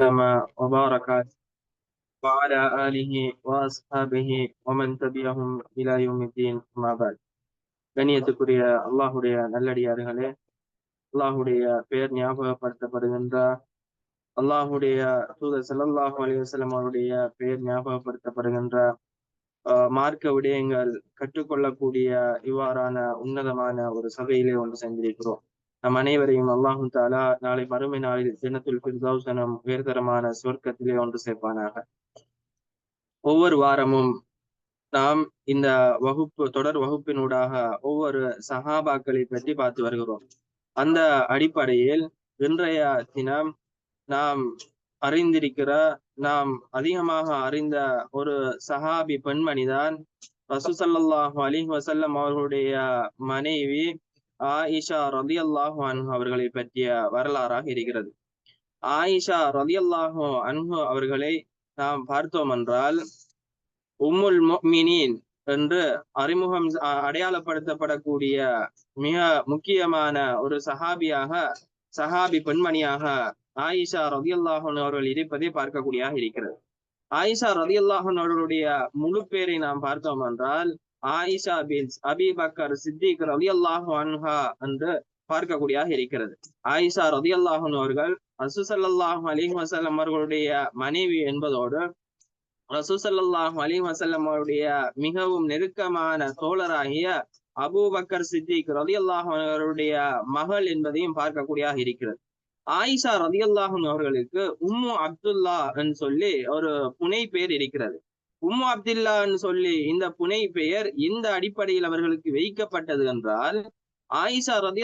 وسلم وبارك وعلى آله وأصحابه ومن تبعهم إلى يوم الدين أما بعد கண்ணியத்துக்குரிய அல்லாஹுடைய நல்லடியார்களே அல்லாஹுடைய பெயர் ஞாபகப்படுத்தப்படுகின்ற அல்லாஹுடைய தூதர் ஸல்லல்லாஹு அலைஹி வஸல்லம் அவருடைய பெயர் ஞாபகப்படுத்தப்படுகின்ற மார்க்க விடயங்கள் கற்றுக்கொள்ளக்கூடிய இவ்வாறான உன்னதமான ஒரு சபையிலே ஒன்று சென்றிருக்கிறோம் நம் அனைவரையும் அல்லாஹும் தாலா நாளை மறுமை நாளில் தினத்துல் பிர்தௌசனம் உயர்தரமான சுவர்க்கத்திலே ஒன்று சேர்ப்பானாக. ஒவ்வொரு வாரமும் நாம் இந்த வகுப்பு தொடர் வகுப்பினூடாக ஒவ்வொரு சகாபாக்களை பற்றி பார்த்து வருகிறோம். அந்த அடிப்படையில் இன்றைய தினம் நாம் அறிந்திருக்கிற நாம் அதிகமாக அறிந்த ஒரு சஹாபி பெண்மணிதான் ரசூசல்லாஹு அலி வசல்லம் அவர்களுடைய மனைவி ஆயிஷா ரதி அல்லாஹு அன்ஹு அவர்களை பற்றிய வரலாறாக இருக்கிறது. ஆயிஷா ரதி அல்லாஹு அன்ஹு அவர்களை நாம் பார்த்தோம் என்றால் உம்முல் மினீன் என்று அறிமுகம் அடையாளப்படுத்தப்படக்கூடிய மிக முக்கியமான ஒரு சஹாபியாக சஹாபி பெண்மணியாக ஆயிஷா ரதி அல்லாஹன் அவர்கள் இருப்பதை பார்க்கக்கூடியதாக இருக்கிறது. ஆயிஷா ரதி அல்லாஹன் அவர்களுடைய முழு பேரை நாம் பார்த்தோம் என்றால் ஆயிஷா பின் அபிபக்கர் சித்திக் ரவி அல்லாஹு அன்ஹா என்று பார்க்கக்கூடியதாக இருக்கிறது. ஆயிஷா ரதி அல்லாஹன் அவர்கள் ரசூசல்லாஹு அலிஹ் வசல்லம் அவர்களுடைய மனைவி என்பதோடு ரசூசல்லாஹு அலிம் வசல்லம் அவருடைய மிகவும் நெருக்கமான தோழராகிய அபூபக்கர் சித்திக் ரதி அவர்களுடைய மகள் என்பதையும் பார்க்கக்கூடியதாக இருக்கிறது. ஆயிஷா ரதி அல்லாஹன் அவர்களுக்கு உம்மு அப்துல்லா என்று சொல்லி ஒரு புனை பெயர் இருக்கிறது. உம்மு அப்துல்லான்னு சொல்லி இந்த புனை பெயர் இந்த அடிப்படையில் அவர்களுக்கு வைக்கப்பட்டது என்றால் ஆயிஷா ரதி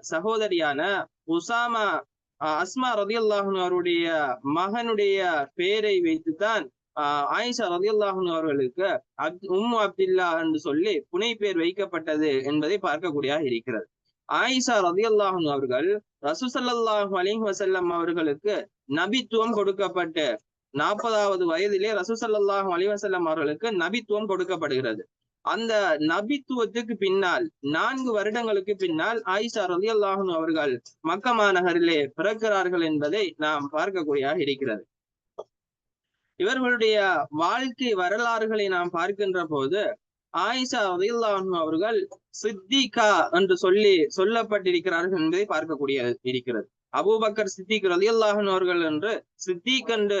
சகோதரியான உசாமா அஸ்மா ரதி அவருடைய மகனுடைய பெயரை வைத்துத்தான் ஆயிஷா ரதி அவர்களுக்கு உம்மு அப்துல்லா என்று சொல்லி புனை பெயர் வைக்கப்பட்டது என்பதை பார்க்கக்கூடியதாக இருக்கிறது. ஆயிஷா ரதியல்லாஹுன் அவர்கள் ரசூசல்லாஹு அலிஹ் வசல்லம் அவர்களுக்கு நபித்துவம் கொடுக்கப்பட்டு நாற்பதாவது வயதிலே ரசூசல்லாஹு அலிவசல்லம் அவர்களுக்கு நபித்துவம் கொடுக்கப்படுகிறது. அந்த நபித்துவத்துக்கு பின்னால் நான்கு வருடங்களுக்கு பின்னால் ஆயிஷா ரதி அல்லாஹன் அவர்கள் மக்க மாநகரிலே பிறக்கிறார்கள் என்பதை நாம் பார்க்கக்கூடியதாக இருக்கிறது. இவர்களுடைய வாழ்க்கை வரலாறுகளை நாம் பார்க்கின்ற போது ஆயிஷா ரதியுல்லாஹு அவர்கள் சித்திகா என்று சொல்லி சொல்லப்பட்டிருக்கிறார்கள் என்பதை பார்க்கக்கூடிய இருக்கிறது. அபூபக்கர் சித்திக் ரலியல்லாஹன் அவர்கள் என்று சித்திக் என்று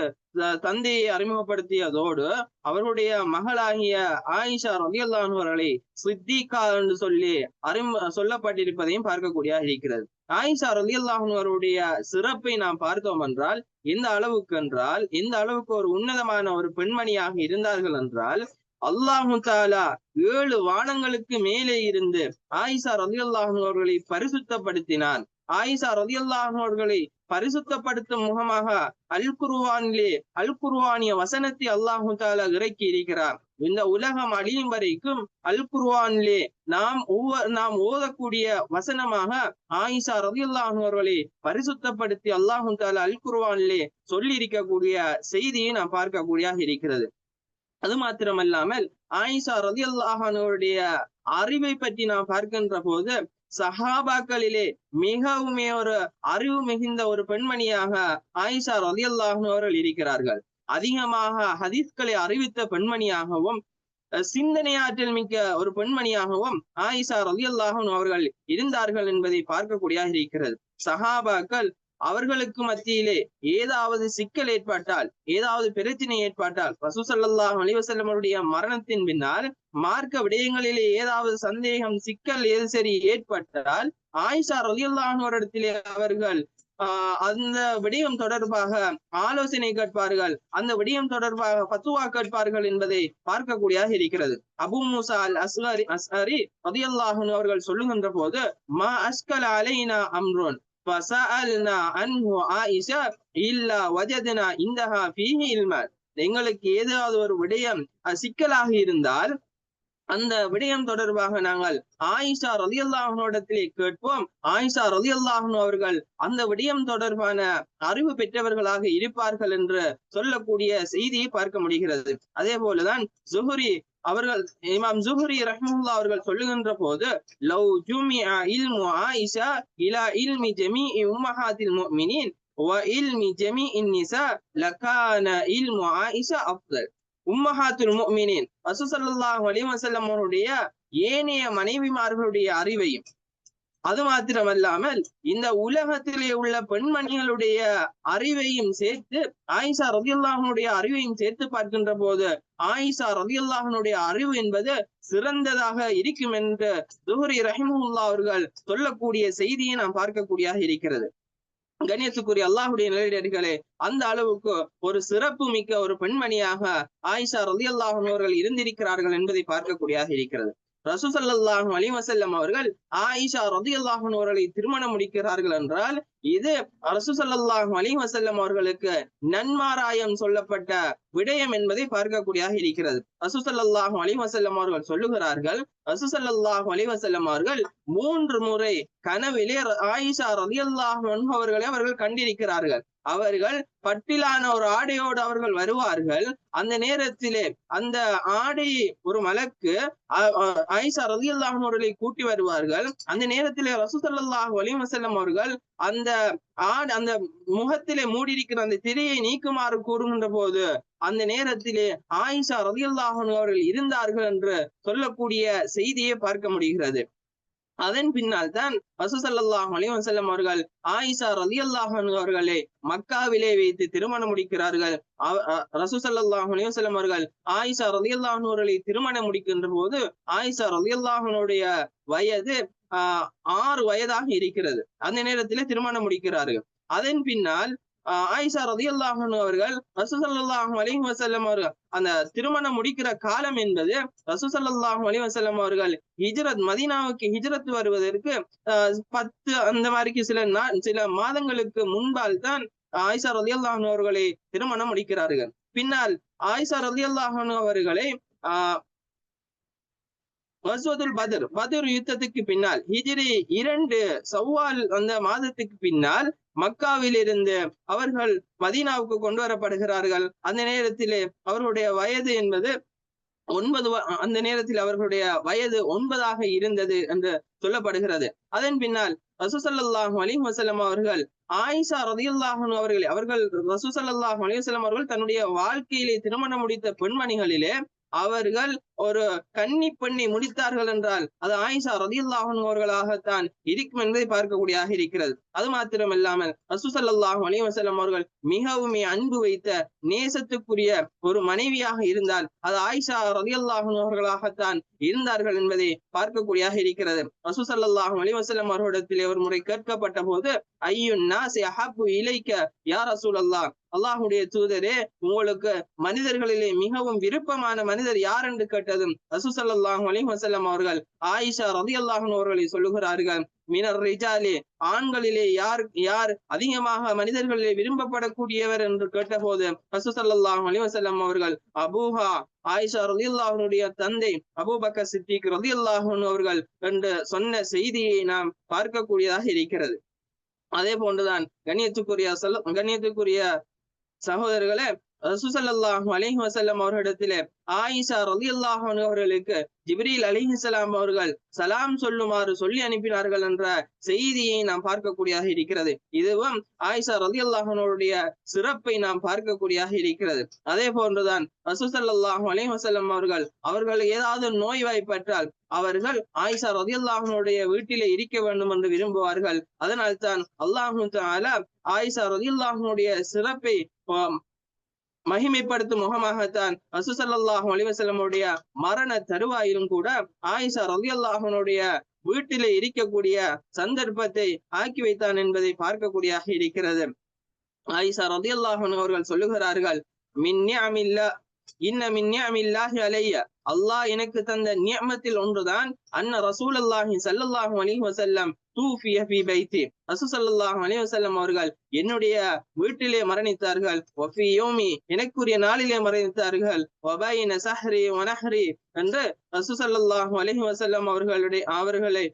தந்தையை அறிமுகப்படுத்தியதோடு அவருடைய மகளாகிய ஆயிஷா ரலியல்லாஹன் அவர்களை சித்திகா என்று சொல்லி அறிமு சொல்லப்பட்டிருப்பதையும் பார்க்கக்கூடியதாக இருக்கிறது. ஆயிஷா ரலியல்லாஹன் அவருடைய சிறப்பை நாம் பார்த்தோம் என்றால் எந்த அளவுக்கு என்றால் எந்த அளவுக்கு ஒரு உன்னதமான ஒரு பெண்மணியாக இருந்தார்கள் என்றால் அல்லாஹு தாலா ஏழு வானங்களுக்கு மேலே இருந்து ஆயிஷா ரதி அவர்களை பரிசுத்தப்படுத்தினான். ஆயிஷா ரதி அவர்களை பரிசுத்தப்படுத்தும் முகமாக அல் குருவானிலே அல் குருவானிய வசனத்தை அல்லாஹு தாலா இறக்கி இருக்கிறார். இந்த உலகம் அழியும் வரைக்கும் அல் குருவானிலே நாம் ஒவ்வொரு நாம் ஓதக்கூடிய வசனமாக ஆயிஷா ரதி அவர்களை பரிசுத்தப்படுத்தி அல்லாஹு தாலா அல் குருவானிலே சொல்லி இருக்கக்கூடிய செய்தியை நாம் பார்க்கக்கூடியதாக இருக்கிறது. அது மாத்திரமல்லாமல் ஆயிஷா ரதி அல்லாஹனுடைய அறிவை பற்றி நாம் பார்க்கின்ற போது சஹாபாக்களிலே மிகவுமே ஒரு அறிவு மிகுந்த ஒரு பெண்மணியாக ஆயிஷா ரதி அல்லாஹனவர்கள் இருக்கிறார்கள். அதிகமாக ஹதீஸ்களை அறிவித்த பெண்மணியாகவும் சிந்தனையாற்றல் மிக்க ஒரு பெண்மணியாகவும் ஆயிஷா ரதி அல்லாஹன் அவர்கள் இருந்தார்கள் என்பதை பார்க்கக்கூடியதாக இருக்கிறது. சஹாபாக்கள் அவர்களுக்கு மத்தியிலே ஏதாவது சிக்கல் ஏற்பட்டால் ஏதாவது பிரச்சனை ஏற்பட்டால் ரசூசல்லாஹ் அலிவசல்லமருடைய மரணத்தின் பின்னால் மார்க்க விடயங்களிலே ஏதாவது சந்தேகம் சிக்கல் எது சரி ஏற்பட்டால் ஆயிஷா ரலியல்லாஹோரிடத்திலே அவர்கள் ஆஹ் அந்த விடயம் தொடர்பாக ஆலோசனை கேட்பார்கள். அந்த விடயம் தொடர்பாக பத்துவா கேட்பார்கள் என்பதை பார்க்கக்கூடியதாக இருக்கிறது. அபு மூசா அல் அஸ்லரி அஸ்ஹரி ரதியல்லாஹன் அவர்கள் சொல்லுகின்ற போது மா அஸ்கல் அலைனா அம்ரோன். எங்களுக்கு ஏதாவது ஒரு விடயம் சிக்கலாக இருந்தால் அந்த விடயம் தொடர்பாக நாங்கள் ஆயிஷா ரதி கேட்போம். ஆயிஷா ரதி அவர்கள் அந்த விடயம் தொடர்பான அறிவு பெற்றவர்களாக இருப்பார்கள் என்று சொல்லக்கூடிய செய்தியை பார்க்க முடிகிறது. அதே போலதான் ஜுஹுரி அவர்கள் இமாம் ஜுஹரி ரஹ்மூல்லா அவர்கள் சொல்லுகின்ற போது லவ் ஜூமி இல்மு ஆயிஷா இலா இல்மி ஜமீ உம்மஹாத்தில் முஃமினின் வ இல்மி லகான இல்மு ஆயிஷா அஃதல். உம்மஹாத்துல் முஃமினீன். ரசூலுல்லாஹி அலைஹி அவருடைய ஏனைய மனைவிமார்களுடைய அறிவையும் அது மாத்திரமல்லாமல் இந்த உலகத்திலே உள்ள பெண்மணிகளுடைய அறிவையும் சேர்த்து ஆயிஷா ரதியுல்லாஹனுடைய அறிவையும் சேர்த்து பார்க்கின்ற போது ஆயிஷா ரதியுல்லாஹனுடைய அறிவு என்பது சிறந்ததாக இருக்கும் என்று துஹரி ரஹிமுல்லா அவர்கள் சொல்லக்கூடிய செய்தியை நாம் பார்க்கக்கூடியதாக இருக்கிறது. கண்ணியத்துக்குரிய அல்லாஹுடைய நிலையடிகளே அந்த அளவுக்கு ஒரு சிறப்பு மிக்க ஒரு பெண்மணியாக ஆயிஷா ரதி அவர்கள் இருந்திருக்கிறார்கள் என்பதை பார்க்கக்கூடியதாக இருக்கிறது. ரசூசல்லாஹும் அலி வசல்லம் அவர்கள் ஆயிஷா ரதி அவர்களை திருமணம் முடிக்கிறார்கள் என்றால் இது ரசூசல்லாஹும் அலி வசல்லம் அவர்களுக்கு நன்மாராயம் சொல்லப்பட்ட விடயம் என்பதை பார்க்கக்கூடியதாக இருக்கிறது. ரசூசல்லாஹும் அலி வசல்லம் அவர்கள் சொல்லுகிறார்கள் ரசூசல்லாஹும் அலி வசல்லம் அவர்கள் மூன்று முறை கனவிலே ஆயிஷா ரதி அவர்களை அவர்கள் கண்டிருக்கிறார்கள். அவர்கள் பட்டிலான ஒரு ஆடையோடு அவர்கள் வருவார்கள். அந்த நேரத்திலே அந்த ஆடை ஒரு மலக்கு ஐசா ரதி அவர்களை கூட்டி வருவார்கள். அந்த நேரத்திலே ரசூசல்லாஹ் வலிமசல்லம் அவர்கள் அந்த ஆடு அந்த முகத்திலே மூடியிருக்கிற அந்த திரையை நீக்குமாறு கூறுகின்ற போது அந்த நேரத்திலே ஆயிஷா ரதியுல்லாஹன் அவர்கள் இருந்தார்கள் என்று சொல்லக்கூடிய செய்தியை பார்க்க முடிகிறது. அதன் பின்னால் தான் வசூசல்லாஹ் அலிவசல்லம் அவர்கள் ஆயிஷா ரதி அல்லாஹன் அவர்களை மக்காவிலே வைத்து திருமணம் முடிக்கிறார்கள். ரசூசல்லாஹ் அலிவசல்லம் அவர்கள் ஆயிஷா ரதி அல்லாஹன் அவர்களை திருமணம் முடிக்கின்ற போது ஆயிஷா ரதி அல்லாஹனுடைய வயது ஆஹ் ஆறு வயதாக இருக்கிறது. அந்த நேரத்திலே திருமணம் முடிக்கிறார்கள். அதன் பின்னால் ஆயிஷா ரதி அல்லாஹன் அவர்கள் ரசூசல்லாஹு அலிஹி வசல்லம் அவர்கள் அந்த திருமணம் முடிக்கிற காலம் என்பது ரசூசல்லாஹு அலி வசல்லம் அவர்கள் ஹிஜ்ரத் மதீனாவுக்கு ஹிஜ்ரத் வருவதற்கு பத்து அந்த மாதிரிக்கு சில சில மாதங்களுக்கு முன்பால் தான் ஆயிஷா ரதி அல்லாஹன் அவர்களை திருமணம் முடிக்கிறார்கள். பின்னால் ஆயிஷா ரதி அல்லாஹன் அவர்களை ஆஹ் மசூதுல் பதர். பதர் யுத்தத்துக்கு பின்னால் ஹிஜிரி இரண்டு சவ்வால் அந்த மாதத்துக்கு பின்னால் மக்காவில் இருந்து அவர்கள் மதீனாவுக்கு கொண்டு வரப்படுகிறார்கள். அந்த நேரத்திலே அவர்களுடைய வயது என்பது ஒன்பது அந்த நேரத்தில் அவர்களுடைய வயது ஒன்பதாக இருந்தது என்று சொல்லப்படுகிறது. அதன் பின்னால் ரசூசல்லாஹ் அலி வசலம் அவர்கள் ஆயிஷா ரதியுல்லாஹன் அவர்கள் அவர்கள் ரசூசல்லாஹு அலி வசலம் அவர்கள் தன்னுடைய வாழ்க்கையிலே திருமணம் முடித்த பெண்மணிகளிலே அவர்கள் ஒரு கன்னி பெண்ணை முடித்தார்கள் என்றால் அது ஆயிஷா ரதியுல்லாஹன் அவர்களாகத்தான் இருக்கும் என்பதை பார்க்கக்கூடியதாக இருக்கிறது. அது மாத்திரமல்லாமல் ரசூசல்லாஹு அலி அவர்கள் மிகவும் அன்பு வைத்த நேசத்துக்குரிய ஒரு மனைவியாக இருந்தால் அது ஆயிஷா ரதியுல்லாஹன் அவர்களாகத்தான் இருந்தார்கள் என்பதை பார்க்கக்கூடியதாக இருக்கிறது. ரசூசல்லாஹு அலிவசல்லம் அவர்களிடத்தில் ஒரு முறை கேட்கப்பட்ட போது ஐயுன் நாசி இலைக்க யார் ரசூல் அல்லாஹ் அல்லாஹுடைய தூதரே உங்களுக்கு மனிதர்களிலே மிகவும் விருப்பமான மனிதர் யார் என்று கேட்டதும் ரசூசல்லாஹு அலி வசல்லம் அவர்கள் ஆயிஷா ரதி அல்லாஹன் அவர்களை சொல்லுகிறார்கள் மினர் ரிஜாலே ஆண்களிலே யார் யார் அதிகமாக மனிதர்களிலே விரும்பப்படக்கூடியவர்? என்று கேட்டபோது ரசூசல்லாஹு அலி வசல்லம் அவர்கள் அபூஹா ஆயிஷா ரதி அல்லாஹனுடைய தந்தை அபூபக்கர் சித்திக் ரதி அல்லாஹன் அவர்கள் என்று சொன்ன செய்தியை நாம் பார்க்கக்கூடியதாக இருக்கிறது. அதே போன்றுதான் கண்ணியத்துக்குரிய சொல்ல கண்ணியத்துக்குரிய சகோதரர்களே ரசூசல்லாஹு அலிஹி வசல்லம் அவர்களிடத்திலே ஆயிஷா ரதி அல்லாஹன் அவர்களுக்கு ஜிப்ரீல் அலிஹிசலாம் அவர்கள் சலாம் சொல்லுமாறு சொல்லி அனுப்பினார்கள் என்ற செய்தியை நாம் பார்க்கக்கூடியதாக இருக்கிறது. இதுவும் ஆயிஷா ரதி அல்லாஹனுடைய சிறப்பை நாம் பார்க்கக்கூடியதாக இருக்கிறது. அதே போன்றுதான் ரசூசல்லாஹு அலிஹி வசல்லம் அவர்கள் அவர்கள் ஏதாவது நோய் வாய்ப்பற்றால் அவர்கள் ஆயிஷா ரதி அல்லாஹனுடைய வீட்டிலே இருக்க வேண்டும் என்று விரும்புவார்கள். அதனால் தான் அல்லாஹு ஆயிஷா ரதி அல்லாஹனுடைய சிறப்பை மகிமைப்படுத்தும் முகமாகத்தான் ரசூசல்லாஹும் அலிவசல்லமுடைய மரண தருவாயிலும் கூட ஆயிஷா ரவி அல்லாஹனுடைய வீட்டிலே இருக்கக்கூடிய சந்தர்ப்பத்தை ஆக்கி வைத்தான் என்பதை பார்க்கக்கூடியதாக இருக்கிறது. ஆயிஷா ரதி அல்லாஹன் அவர்கள் சொல்லுகிறார்கள் மின்னியமில்லா இன்னமின் நியமில்லாஹி அலைய. அல்லாஹ் எனக்கு தந்த நியமத்தில் ஒன்றுதான் அன்ன ரசூல் அல்லாஹி சல்லாஹு அலி வசல்லம் தூஃபிய பி பைத்தி. ரசூ சல்லாஹு அலி வசல்லம் அவர்கள் என்னுடைய வீட்டிலே மரணித்தார்கள். ஒஃபி யோமி எனக்குரிய நாளிலே மரணித்தார்கள். ஒபாயின சஹ்ரி வனஹ்ரி என்று ரசூ சல்லாஹு அலி வசல்லம் அவர்களுடைய அவர்களை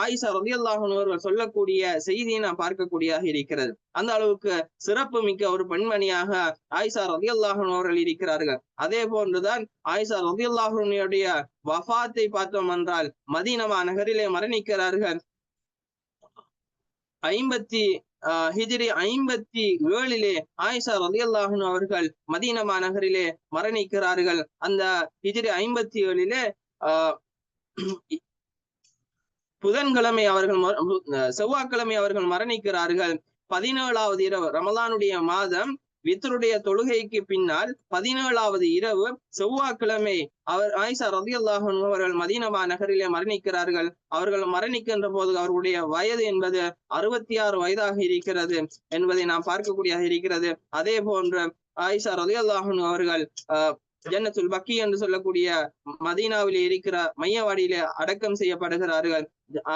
ஆயிஷா ரதி அவர்கள் சொல்லக்கூடிய செய்தியை நாம் பார்க்கக்கூடியதாக இருக்கிறது. அந்த அளவுக்கு சிறப்பு மிக்க ஒரு பெண்மணியாக ஆயிஷா ரதி அவர்கள் இருக்கிறார்கள். அதே போன்றுதான் ஆயிஷா ரதி அல்லாஹனுடைய வஃபாத்தை பார்த்தோம் என்றால் மதீனமா நகரிலே மரணிக்கிறார்கள். ஐம்பத்தி ஹிஜிரி ஐம்பத்தி ஏழிலே ஆயிஷா ரலியல்லாஹு அவர்கள் மதீனமா நகரிலே மரணிக்கிறார்கள். அந்த ஹிஜிரி ஐம்பத்தி ஏழிலே ஆஹ் புதன்கிழமை அவர்கள் செவ்வாய்க்கிழமை அவர்கள் மரணிக்கிறார்கள். பதினேழாவது இரவு ரமலானுடைய மாதம் வித்தருடைய தொழுகைக்கு பின்னால் பதினேழாவது இரவு செவ்வாய்க்கிழமை அவர் ஆயிஷா ரதியுல்லாஹு அவர்கள் மதீனமா நகரிலே மரணிக்கிறார்கள். அவர்கள் மரணிக்கின்ற போது அவர்களுடைய வயது என்பது அறுபத்தி ஆறு வயதாக இருக்கிறது என்பதை நாம் பார்க்கக்கூடியதாக இருக்கிறது. அதே போன்று ஆயிஷா ரதியுல்லாஹு அவர்கள் ஜன்னத்துல் பக்கி என்று சொல்லக்கூடிய மதீனாவிலே இருக்கிற மையவாடியிலே அடக்கம் செய்யப்படுகிறார்கள்.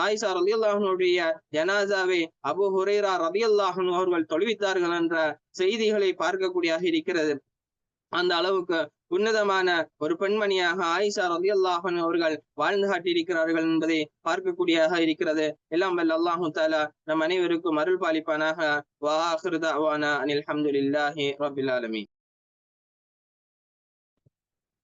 ஆயிஷா ரலியல்லாஹுடைய ஜனாசாவை அபு ஹுரைரா ரலியல்லாஹு அவர்கள் தொழுவித்தார்கள் என்ற செய்திகளை பார்க்கக்கூடியதாக இருக்கிறது. அந்த அளவுக்கு உன்னதமான ஒரு பெண்மணியாக ஆயிஷா ரதியல்லாஹன் அவர்கள் வாழ்ந்து காட்டியிருக்கிறார்கள் என்பதை பார்க்கக்கூடியதாக இருக்கிறது. எல்லாம் வல்ல அல்லாஹு தாலா நம் அனைவருக்கும் அருள் பாலிப்பானாக வாஹிருதாவானா அனில் அஹமதுல்லாஹி ரபில் ஆலமி